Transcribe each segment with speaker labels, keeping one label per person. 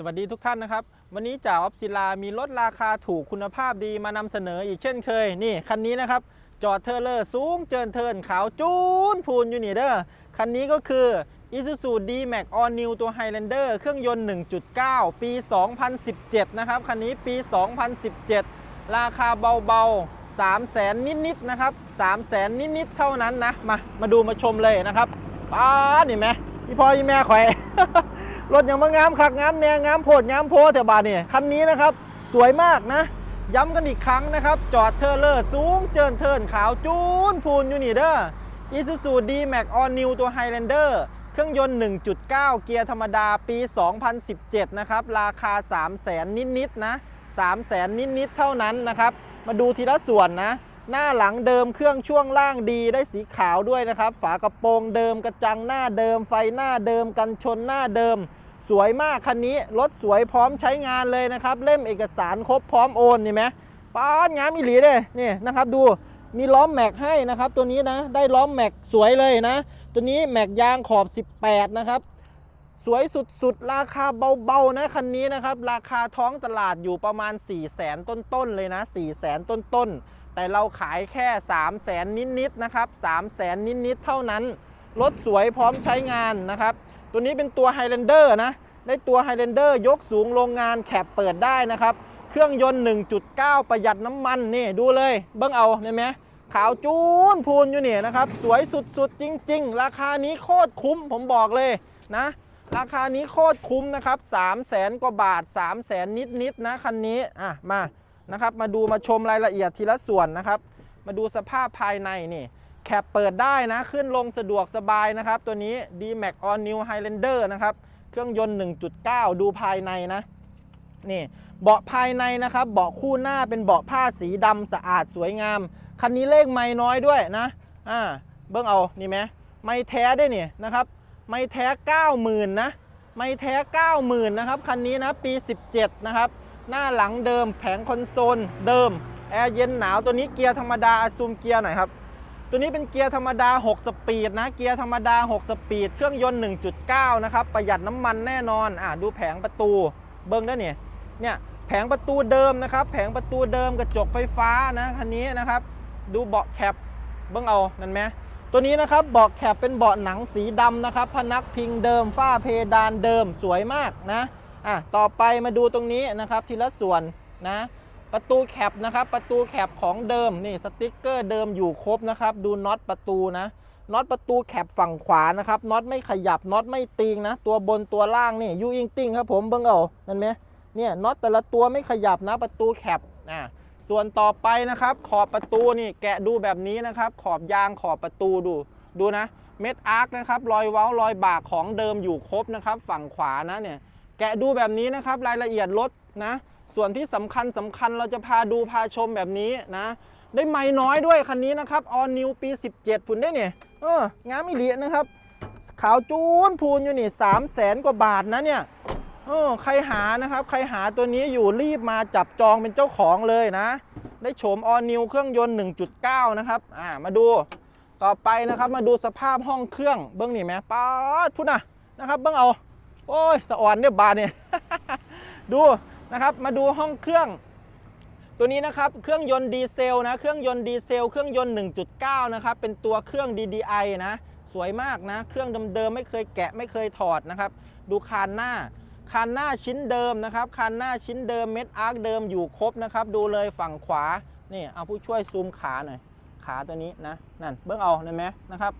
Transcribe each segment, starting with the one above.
Speaker 1: สวัสดีทุกท่านนะครับ วันนี้จ่าออฟศิลามีรถราคาถูกคุณภาพดีมานำเสนออีกเช่นเคย นี่คันนี้นะครับ จอดเทอร์เลอร์สูงเจินเทินขาวจูนพูนอยู่นี่เด้อคันนี้ก็คือ Isuzu D-Max All New ตัว Highlander เครื่องยนต์ 1.9 ปี 2017 นะครับ คันนี้ปี 2017 ราคาเบาๆ 3 0 0แสนนิดๆนะครับ3 0 0แสนนิดๆ เท่านั้นนะ มา มาดูมาชมเลยนะครับป้านี่ไหมพี่พ่อพี่แม่ข่อย รถอย่างมางามคักงามแนงงามโพดงามโพแถวบ้านนี่คันนี้นะครับ สวยมากนะ ย้ำกันอีกครั้งนะครับ จอดเทอร์เลอร์สูงเจินเทินขาวจูนพูนอยู่นี่เด้อ Isuzu D-Max All New ตัว Highlander เครื่องยนต์ 1.9 เกียร์ธรรมดาปี 2017 นะครับ ราคา 3 0 0แสนนิดๆนะ3 0 0แสนนิดๆเท่านั้นนะครับ มาดูทีละส่วนนะ หน้าหลังเดิมเครื่องช่วงล่างดีได้สีขาวด้วยนะครับ ฝากระโปรงเดิมกระจังหน้าเดิมไฟหน้าเดิมกันชนหน้าเดิม สวยมากคันนี้รถสวยพร้อมใช้งานเลยนะครับ เล่มเอกสารครบพร้อมโอนนี่ไหมป้านงามอีหลีเลยนี่นะครับดูมีล้อมแม็กให้นะครับ ตัวนี้นะได้ล้อมแม็กสวยเลยนะ ตัวนี้แม็กยางขอบ 18 นะครับ สวยสุดๆ ราคาเบาๆนะคันนี้นะครับ ราคาท้องตลาดอยู่ประมาณ 4 0 0แสนต้นๆเลยนะ 4 0 0แสนต้นๆ แต่เราขายแค่ 3 0 0แสนนิดๆนะครับ 3 0 0แสนนิดๆ เท่านั้นรถสวยพร้อมใช้งานนะครับ ตัวนี้เป็นตัว Highlander นะ ได้ตัว Highlander ยกสูงโรงงานแคปเปิดได้นะครับ เครื่องยนต์ 1.9 ประหยัดน้ำมันนี่ดูเลย เบิ้งเอาเห็นไหมขาวจูนพูนอยู่เนี่ยนะครับ สวยสุดๆ จริง ๆ ราคานี้โคตรคุ้มผมบอกเลยนะ ราคานี้โคตรคุ้มนะครับ3 0 0แสนกว่าบาท 3 0 0แสนนิดๆนะคันนี้อะมานะครับ มาดูมาชมรายละเอียดทีละส่วนนะครับ มาดูสภาพภายในนี่ แคปเปิดได้นะ ขึ้นลงสะดวกสบายนะครับ ตัวนี้ D-Max All New Highlander นะครับ เครื่องยนต์ 1.9 ดูภายในนะ นี่ เบาะภายในนะครับ เบาะคู่หน้าเป็นเบาะผ้าสีดำสะอาดสวยงาม คันนี้เลขไม่น้อยด้วยนะ อ่า เบิ้งเอา นี่ไหม ไม่แท้ได้วยเนี่ยนะครับ ไม่แท้ 90,000 นะ ไม่แท้ 90,000 นะครับ คันนี้นะ ปี 17 นะครับ หน้าหลังเดิม แผงคอนโซลเดิม แอร์เย็นหนาว ตัวนี้เกียร์ธรรมดาอซูมเกียร์หน่อยครับ ตัวนี้เป็นเกียร์ธรรมดา 6 สปีดนะ เกียร์ธรรมดา 6 สปีด เครื่องยนต์ 1.9 นะครับ ประหยัดน้ำมันแน่นอน อ่าดูแผงประตู เบิ้งได้เนี่ย เนี่ย แผงประตูเดิมนะครับ แผงประตูเดิมกระจกไฟฟ้านะคันนี้นะครับ ดูเบาะแคป เบิ้งเอา นั่นไหมตัวนี้นะครับ เบาะแคปเป็นเบาะหนังสีดำนะครับ พนักพิงเดิม ฝ้าเพดานเดิม สวยมากนะ อะ ต่อไปมาดูตรงนี้นะครับ ทีละส่วนนะ ประตูแคปนะครับ ประตูแคปของเดิมนี่สติกเกอร์เดิมอยู่ครบนะครับ ดูน็อตประตูนะน็อตประตูแคปฝั่งขวานะครับน็อตไม่ขยับน็อตไม่ติงนะ ตัวบนตัวล่างนี่ยูอิงติ้งครับผมเบิ้งเอานั่นไหมเนี่ยน็อตแต่ละตัวไม่ขยับนะประตูแคปอะส่วนต่อไปนะครับ ขอบประตูนี่แกะดูแบบนี้นะครับ ขอบยางขอบประตูดู ดูนะ เม็ดอาร์คนะครับรอยเว้ารอยบากของเดิมอยู่ครบนะครับ ฝั่งขวานะเนี่ยแกะดูแบบนี้นะครับ รายละเอียดรถนะ ส่วนที่สำคัญสำคัญเราจะพาดูพาชมแบบนี้นะ ได้ไม่น้อยด้วยคันนี้นะครับ All New ปี 17พุ่นได้เนี่ยเอองามอีหลีนะครับ ขาวจูนพูนอยู่นี่3 0 0แสนกว่าบาทนะเนี่ยเออใครหานะครับ ใครหาตัวนี้อยู่รีบมาจับจองเป็นเจ้าของเลยนะ ได้โฉม All New เครื่องยนต์ 1.9 นะครับอ่ามาดูต่อไปนะครับมาดูสภาพห้องเครื่องเบื้องนี่ไหมป๊าดพุ่นนะนะครับเบื้องเอา โอ้ยสะอ่อนเนี่ยบาดเนี่ยดู นะครับ มาดูห้องเครื่อง ตัวนี้นะครับ เครื่องยนต์ดีเซลนะ เครื่องยนต์ดีเซล เครื่องยนต์ 1.9 นะครับ เป็นตัวเครื่อง DDI นะ สวยมากนะ เครื่องเดิมๆไม่เคยแกะไม่เคยถอดนะครับ ดูคานหน้า คานหน้าชิ้นเดิมนะครับ คานหน้าชิ้นเดิมเม็ดอาร์คเดิมอยู่ครบนะครับ ดูเลยฝั่งขวา นี่ เอาผู้ช่วยซูมขาหน่อย ขาตัวนี้นะ นั่น เบื้องเอาเห็นไหมนะครับ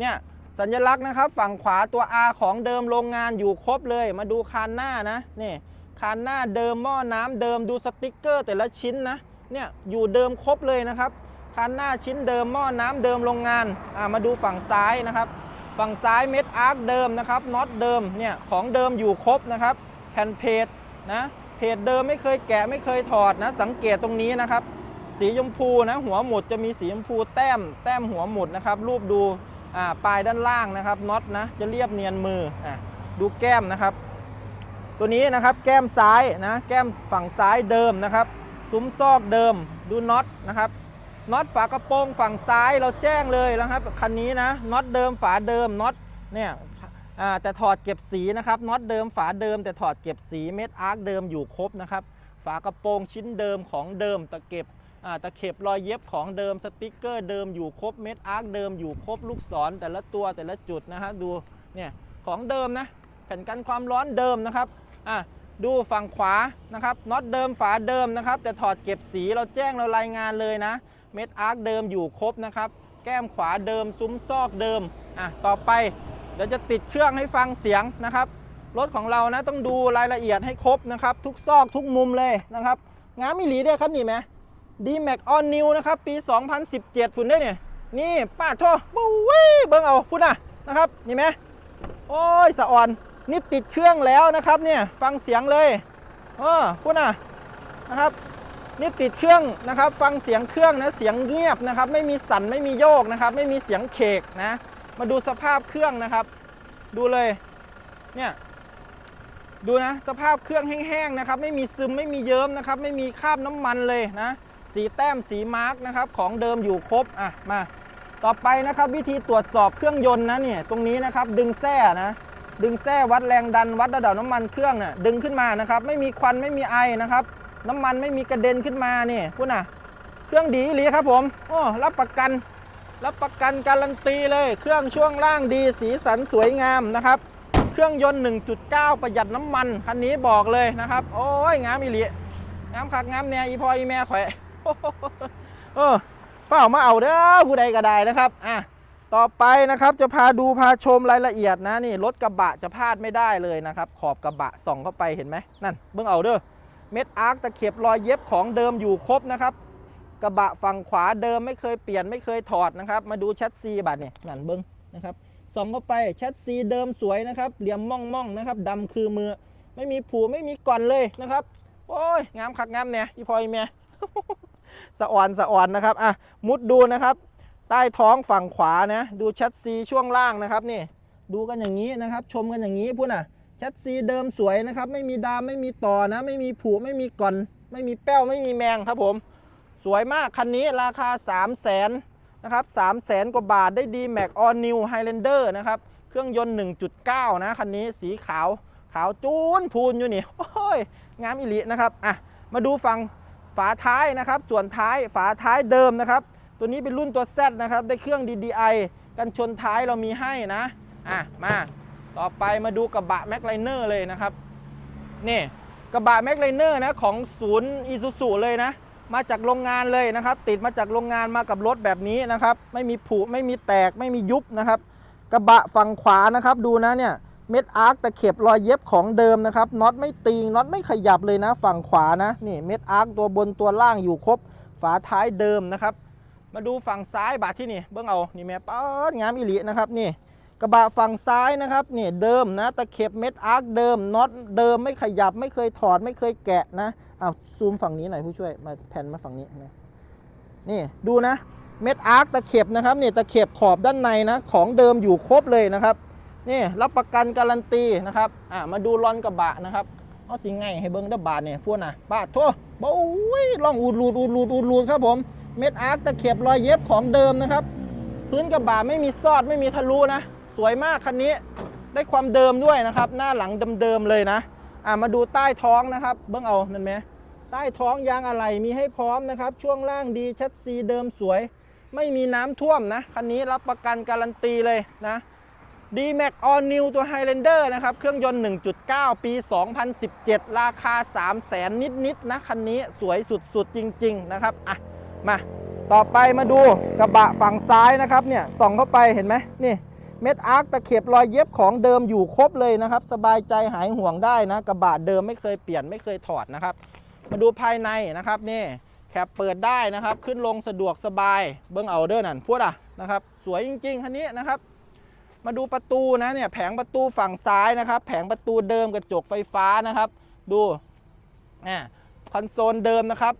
Speaker 1: เนี่ยสัญลักษณ์นะครับ ฝั่งขวาตัว R ของเดิมโรงงานอยู่ครบเลย มาดูคานหน้านะ นี่ คานหน้าเดิมหม้อน้ำเดิมดูสติกเกอร์ แต่ละชิ้นนะเนี่ยอยู่เดิมครบเลยนะครับคานหน้าชิ้นเดิมหม้อน้ำเดิมโรงงานอ่ามาดูฝั่งซ้ายนะครับ ฝั่งซ้ายเม็ดอาร์คเดิมนะครับน็อตเดิมเนี่ยของเดิมอยู่ครบนะครับแผ่นเพจนะเพจเดิมไม่เคยแกะไม่เคยถอดนะสังเกตตรงนี้นะครับ สีชมพูนะหัวหมุดจะมีสีชมพูแต้มแต้มหัวหมุดนะครับ รูปดูอ่าปลายด้านล่างนะครับน็อตนะจะเรียบเนียนมืออะดูแก้มนะครับ ตัวนี้นะครับแก้มซ้ายนะแก้มฝั่งซ้ายเดิมนะครับซุ้มซอกเดิมดูน็อตนะครับน็อตฝากระโปรงฝั่งซ้ายเราแจ้งเลยนะครับคันนี้นะน็อตเดิมฝาเดิมน็อตเนี่ยแต่ถอดเก็บสีนะครับน็อตเดิมฝาเดิม แต่ถอดเก็บสีเม็ดอาร์คเดิมอยู่ครบนะครับฝากระโปรงชิ้นเดิมของเดิมตะเก็บตะเข็บรอยเย็บของเดิมสติกเกอร์เดิมอยู่ครบเม็ดอาร์คเดิมอยู่ครบลูกศรแต่ละตัวแต่ละจุดนะฮะดูเนี่ยของเดิมนะแผ่นกันความร้อนเดิมนะครับ อะดูฝั่งขวานะครับน็อตเดิมฝาเดิมนะครับ แต่ถอดเก็บสีเราแจ้งเรารายงานเลยนะ เม็ดอาร์คเดิมอยู่ครบนะครับ แก้มขวาเดิมซุ้มซอกเดิมอะต่อไปเดี๋ยวจะติดเครื่องให้ฟังเสียงนะครับรถของเรานะต้องดูรายละเอียดให้ครบนะครับ ทุกซอกทุกมุมเลยนะครับงามมิหลีได้คันนี้ไหมดีแม็กออนนิวนะครับ ปี 2017พุ่นได้เนี่ยนี่ป้าโทบูวิเบิ้งเอาพุ่นน่ะนะครับนี่ไหมโอ้ยสะอ่อน นี่ติดเครื่องแล้วนะครับเนี่ยฟังเสียงเลยเออพุ่นน่ะนะครับ นี่ติดเครื่องนะครับ ฟังเสียงเครื่องนะเสียงเงียบนะครับ ไม่มีสั่นไม่มีโยกนะครับ ไม่มีเสียงเคกนะ มาดูสภาพเครื่องนะครับ ดูเลยเนี่ยดูนะสภาพเครื่องแห้งๆนะครับ ไม่มีซึมไม่มีเยิ้มนะครับ ไม่มีคราบน้ำมันเลยนะสีแต้มสีมาร์กนะครับ ของเดิมอยู่ครบอะมา ต่อไปนะครับวิธีตรวจสอบเครื่องยนต์นะเนี่ยตรงนี้นะครับดึงแส้นะ ดึงแส้วัดแรงดันวัดระดับน้ำมันเครื่องน่ะดึงขึ้นมานะครับ ไม่มีควันไม่มีไอนะครับ น้ำมันไม่มีกระเด็นขึ้นมานี่พูดนะเครื่องดีอีหลีครับผมโอ้รับประกัน รับประกันการันตีเลย เครื่องช่วงล่างดีสีสันสวยงามนะครับ เครื่องยนต์ 1.9 ประหยัดน้ำมันคันนี้บอกเลยนะครับ โอ้ยงามอีหลีงามคักงามแน่อีพออีแม่ข่อยเออเฝ้ามาเอาเด้อผู้ใดก็ได้นะครับอะ ต่อไปนะครับจะพาดูพาชมรายละเอียดนะนี่รถกระบะจะพลาดไม่ได้เลยนะครับ ขอบกระบะส่องเข้าไปเห็นไหมนั่นเบิ่งเอาเด้อเม็ดอาร์คตะเข็บรอยเย็บของเดิมอยู่ครบนะครับ กระบะฝั่งขวาเดิมไม่เคยเปลี่ยนไม่เคยถอดนะครับ มาดูแชทซีบัตรนี่นั่นเบิ้องนะครับส่องเข้าไปแชทซีเดิมสวยนะครับเหลี่ยมม่องม่องนะครับดำคือมือ ไม่มีผูไม่มีก่อนเลยนะครับ โอ้ยงามคักงามเนี่ยอีพอยเมียสะอ่อนสะอ่อนนะครับอะมุดดูนะครับ ใต้ท้องฝั่งขวานะ ดูแชทซีช่วงล่างนะครับนี่ดูกันอย่างนี้นะครับ ชมกันอย่างนี้พูดน่ะแชทซีเดิมสวยนะครับ ไม่มีดามไม่มีต่อนะ ไม่มีผูไม่มีก่อน ไม่มีแป้วไม่มีแมงครับผม สวยมากคันนี้ราคา 3 0 0แสนนะครับ3 0 0แสนกว่าบาทได้ดีแม็กออนนิวไฮแลนเดอร์นะครับ เครื่องยนต์ 1.9 นะ คันนี้สีขาวขาวจูนพูนอยู่นี่โอ้ยงามอิลินะครับอะมาดูฝั่งฝาท้ายนะครับ ส่วนท้ายฝาท้ายเดิมนะครับ ตัวนี้เป็นรุ่นตัว Z นะครับ ได้เครื่อง DDI กันชนท้ายเรามีให้นะ อะ มา ต่อไปมาดูกระบะแม็กไลเนอร์เลยนะครับ นี่กระบะแม็กไลเนอร์นะของศูนย์อีซูซูเลยนะ มาจากโรงงานเลยนะครับ ติดมาจากโรงงานมากับรถแบบนี้นะครับ ไม่มีผุไม่มีแตกไม่มียุบนะครับ กระบะฝั่งขวานะครับดูนะเนี่ยเม็ดอาร์คตะเข็บรอยเย็บของเดิมนะครับน็อตไม่ตีงน็อตไม่ขยับเลยนะ ฝั่งขวานะนี่เม็ดอาร์คตัวบนตัวล่างอยู่ครบ ฝาท้ายเดิมนะครับ มาดูฝั่งซ้ายบาทที่นี่เบิ้องเอานี่แม่ป้างามอิลินะครับนี่กระบะฝั่งซ้ายนะครับนี่เดิมนะตะเข็บเม็ดอาร์คเดิมน็อตเดิมไม่ขยับไม่เคยถอดไม่เคยแกะนะเอาซูมฝั่งนี้หน่อยผู้ช่วยมาแผ่นมาฝั่งนี้นะนี่ดูนะเม็ดอาร์คตะเข็บนะครับนี่ตะเข็บขอบด้านในนะของเดิมอยู่ครบเลยนะครับนี่รับประกันการันตีนะครับอะมาดูลอนกระบะนะครับเอาสิไงให้เบิ้งด้อบาทเนี่ยพวกน่ะบาททั่วบ้ยล่องอูดรูดอูดรูดอูดรูดครับผม เม็ดอาร์คตะเข็บรอยเย็บของเดิมนะครับ พื้นกระบะไม่มีซอดไม่มีทะลุนะ สวยมากคันนี้ได้ความเดิมด้วยนะครับ หน้าหลังเดิมๆเลยนะอ่ามาดูใต้ท้องนะครับเบิ้งเอานั่นไหมใต้ท้องยางอะไหล่มีให้พร้อมนะครับ ช่วงล่างดีชัดซีเดิมสวย ไม่มีน้ำท่วมนะคันนี้รับประกันการันตีเลยนะ d m a x All New ตัว Highlander นะครับ เครื่องยนต์ 1.9 ปี 2017 ราคา 3 0 0แสนนิดๆนะ คันนี้สวยสุดๆ จริง ๆ นะครับ อะ มาต่อไปมาดูกระบะฝั่งซ้ายนะครับเนี่ยส่องเข้าไปเห็นไหมนี่เม็ดอาร์คตะเข็บรอยเย็บของเดิมอยู่ครบเลยนะครับ สบายใจหายห่วงได้นะกระบะเดิมไม่เคยเปลี่ยนไม่เคยถอดนะครับ มาดูภายในนะครับนี่แคปเปิดได้นะครับ ขึ้นลงสะดวกสบายเบิ้งเอาเด้อนั่นพวดอะนะครับ สวยจริงๆคันนี้นะครับ มาดูประตูนะเนี่ยแผงประตูฝั่งซ้ายนะครับ แผงประตูเดิมกระจกไฟฟ้านะครับ ดูอ่าคอนโซลเดิมนะครับ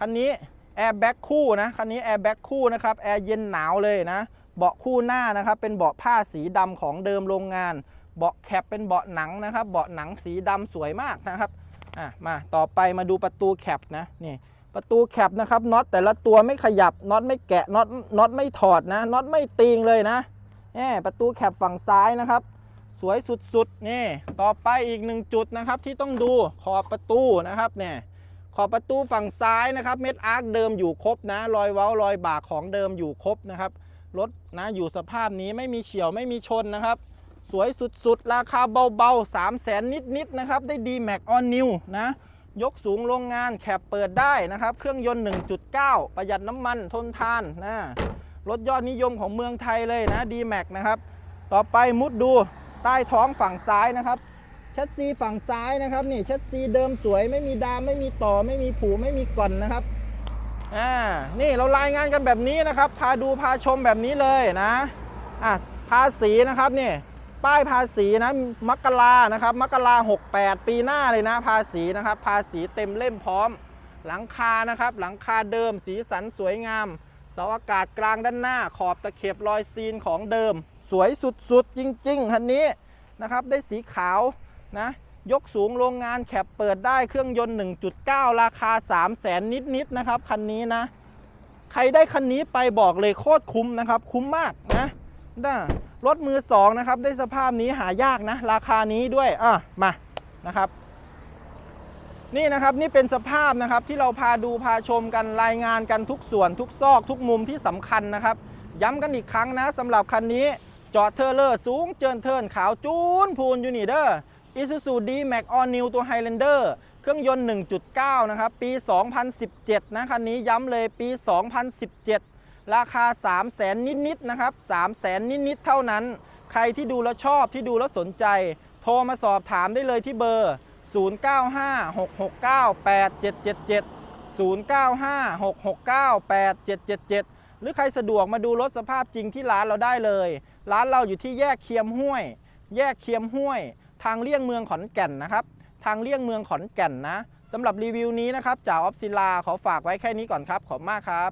Speaker 1: คันนี้ แอร์แบ็กคู่นะคันนี้แอร์แบ็กคู่นะครับแอร์เย็นหนาวเลยนะเบาะคู่หน้านะครับเป็นเบาะผ้าสีดำของเดิมโรงงาน เบาะแคปเป็นเบาะหนังนะครับ เบาะหนังสีดำสวยมากนะครับอะมาต่อไปมาดูประตูแคปนะนี่ประตูแคปนะครับน็อตแต่ละตัวไม่ขยับน็อตไม่แกะน็อตน็อตไม่ถอดนะน็อตไม่ตีงเลยนะแหมประตูแคปฝั่งซ้ายนะครับ สวยสุดๆนี่ต่อไปอีกหนึ่งจุดนะครับที่ต้องดูขอบประตูนะครับเนี่ย อบประตูฝั่งซ้ายนะครับ เม็ดอาร์คเดิมอยู่ครบนะ รอยเว้ารอยบากของเดิมอยู่ครบนะครับ รถนะอยู่สภาพนี้ไม่มีเฉียวไม่มีชนนะครับ สวยสุดๆ ราคาเบาๆ 3 0 0แสนนิดๆนะครับ ได้ดีแม็กออนนิวนะ ยกสูงโรงงานแคปเปิดได้นะครับ เครื่องยนต์ 1.9 ประหยัดน้ำมันทนทานนะ รถยอดนิยมของเมืองไทยเลยนะดีแม็กนะครับ ต่อไปมุดดูใต้ท้องฝั่งซ้ายนะครับ ชัดซีฝั่งซ้ายนะครับนี่ชัดซีเดิมสวยไม่มีดามไม่มีต่อไม่มีผูไม่มีก่อนนะครับอ่านี่เรารายงานกันแบบนี้นะครับ พาดูพาชมแบบนี้เลยนะอะภาษีนะครับนี่ป้ายภาษีนะมกรานะครับมกรา68ปีหน้าเลยนะ ภาษีนะครับ ภาษีเต็มเล่มพร้อม หลังคานะครับ หลังคาเดิมสีสันสวยงามเสาอากาศกลางด้านหน้า ขอบตะเข็บรอยซีนของเดิม สวยสุดๆจริงๆคันนี้นะครับ ได้สีขาว นะยกสูงโรงงานแคปเปิดได้เครื่องยนต์ 1.9 ราคา 3 0 0แสนนิดๆนะครับคันนี้นะ ใครได้คันนี้ไปบอกเลยโคตรคุ้มนะครับ คุ้มมากนะนะรถมือสองนะครับ ได้สภาพนี้หายากนะ ราคานี้ด้วยอะมานะครับ นี่นะครับนี่เป็นสภาพนะครับที่เราพาดูพาชมกันรายงานกันทุกส่วนทุกซอกทุกมุมที่สำคัญนะครับ ย้ำกันอีกครั้งนะสำหรับคันนี้จอดเทอร์เลอร์สูงเจินเทินขาวจูนพูนยูนิเดอร์ อิซูซูดีแม็กออนนิวตัวไฮแลนเดอร์เครื่องยนต์ 1.9 นะครับ ปี 2017 นะคันนี้ย้ำเลยปี 2017 ราคา 3 0 0แสนนิดๆนะครับ3 0 0แสนนิดๆ เท่านั้น ใครที่ดูแล้วชอบที่ดูแล้วสนใจ โทรมาสอบถามได้เลยที่เบอร์ 0956698777 0956698777 หรือใครสะดวกมาดูรถสภาพจริงที่ร้านเราได้เลย ร้านเราอยู่ที่แยกเคียมห้วย แยกเคียมห้วย ทางเลี่ยงเมืองขอนแก่นนะครับ ทางเลี่ยงเมืองขอนแก่นนะสำหรับรีวิวนี้นะครับจ่าออฟซิลาขอฝากไว้แค่นี้ก่อนครับ ขอบคุณมากครับ